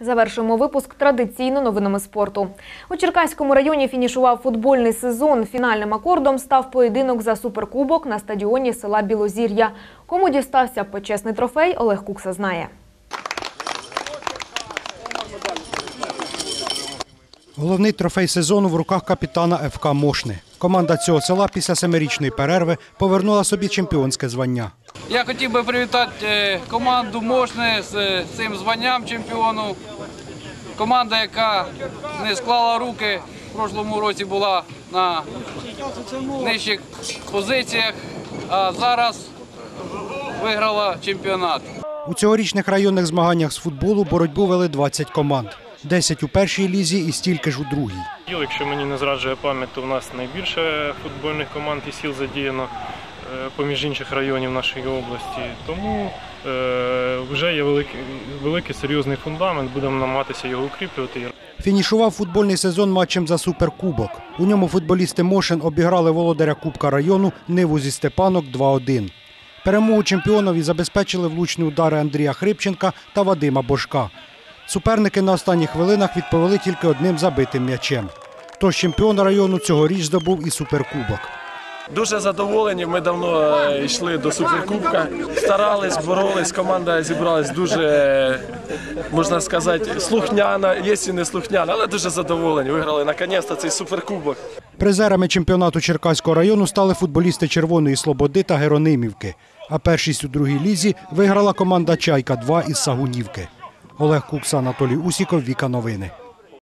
Завершуємо випуск традиційно новинами спорту. У Черкаському районі фінішував футбольний сезон. Фінальним акордом став поєдинок за суперкубок на стадіоні села Білозір'я. Кому дістався почесний трофей, Олег Кукса знає. Головний трофей сезону в руках капітана ФК Мошни. Команда цього села після семирічної перерви повернула собі чемпіонське звання. Я хотів би привітати е, команду Мошни з е, цим званням чемпіону. Команда, яка не склала руки, в прошлому році була на нижчих позиціях, а зараз виграла чемпіонат. У цьогорічних районних змаганнях з футболу боротьбу вели 20 команд. 10 у першій лізі і стільки ж у другій. Якщо мені не зраджує пам'ять, то в нас найбільше футбольних команд і сіл задіяно е, поміж інших районів нашої області. Тому е, вже є великий, великий серйозний фундамент, будемо намагатися його укріплювати. Фінішував футбольний сезон матчем за суперкубок. У ньому футболісти Мошин обіграли володаря Кубка району Ниву зі Степанок 2-1. Перемогу чемпіонові забезпечили влучні удари Андрія Хрипченка та Вадима Божка. Суперники на останніх хвилинах відповіли тільки одним забитим м'ячем. Тож чемпіон району цьогоріч здобув і суперкубок. Дуже задоволені. Ми давно е, йшли до суперкубка. Старались, боролись. Команда зібралась дуже, можна сказати, слухняна, є і не слухняна, але дуже задоволені. Виграли наконець-то цей суперкубок. Призерами чемпіонату Черкаського району стали футболісти Червоної Слободи та Геронимівки. А першість у другій лізі виграла команда Чайка 2 із Сагунівки. Олег Кукса, Анатолій Усіков, Віка Новини.